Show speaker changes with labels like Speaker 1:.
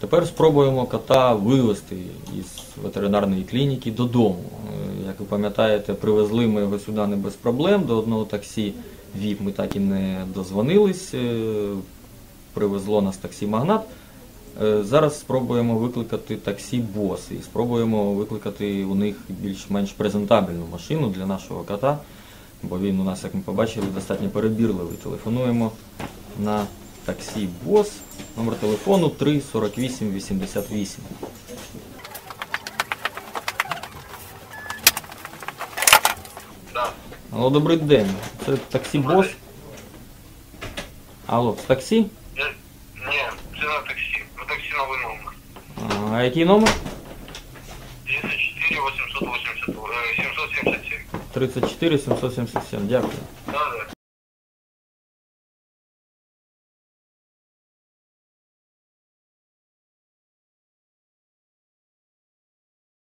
Speaker 1: Тепер спробуємо кота вивезти із ветеринарної клініки додому. Е, Як ви пам'ятаєте, привезли ми його сюди не без проблем. До одного таксі ВІП ми так і не дозвонились. Е, Привезло нас таксі Магнат. Е, Зараз спробуємо викликати таксі Бос і спробуємо викликати у них більш-менш презентабельну машину для нашого кота, бо він у нас, як ми побачили, достатньо перебірливий. Телефонуємо на таксі Бос. Номер телефону 34888.
Speaker 2: Да.
Speaker 1: Алло, добрий день. Це таксі Бос. Алло, це таксі?
Speaker 2: Ні, це на таксі. На таксі новий номер.
Speaker 1: А який номер?
Speaker 2: 34 880, е, 777.
Speaker 1: 34 777. Дякую.